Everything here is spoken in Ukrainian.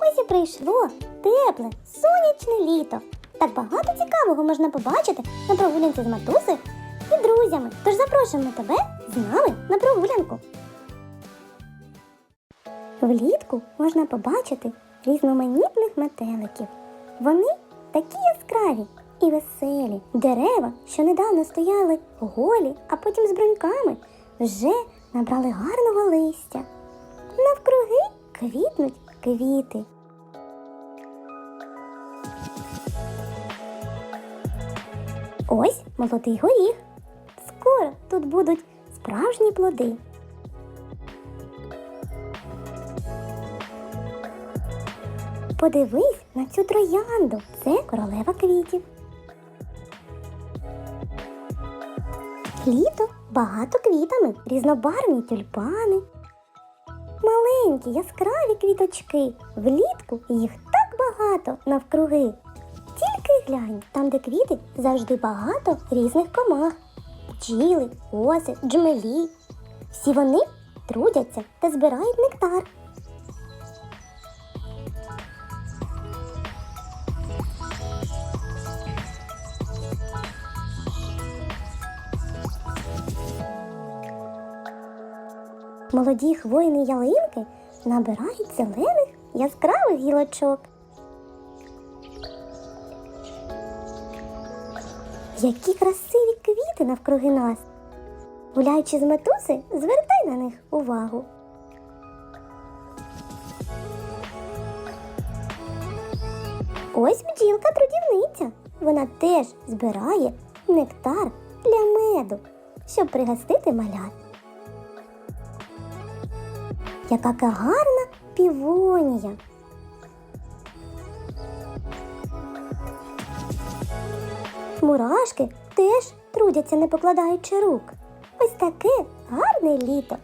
Ось і прийшло тепле, сонячне літо. Так багато цікавого можна побачити на прогулянці з матусею і друзями. Тож запрошуємо тебе з нами на прогулянку. Влітку можна побачити різноманітних метеликів. Вони такі яскраві і веселі. Дерева, що недавно стояли голі, а потім з бруньками, вже набрали гарного листя. Навкруги квітнуть квіти. Ось молодий горіх. Скоро тут будуть справжні плоди. Подивись на цю троянду. Це королева квітів. Літо багато квітами, різнобарвні тюльпани. Маленькі яскраві квіточки. Влітку їх так багато навкруги. Тільки глянь, там, де квіти, завжди багато різних комах. Пчіли, оси, джмелі. Всі вони трудяться та збирають нектар. Молоді хвойні ялинки набирають зелених яскравих гілочок. Які красиві квіти навкруги нас. Гуляючи з метуси, звертай на них увагу. Ось бджілка трудівниця. Вона теж збирає нектар для меду, щоб пригостити малят. Яка гарна півонія. Мурашки теж трудяться, не покладаючи рук. Ось таке гарне літо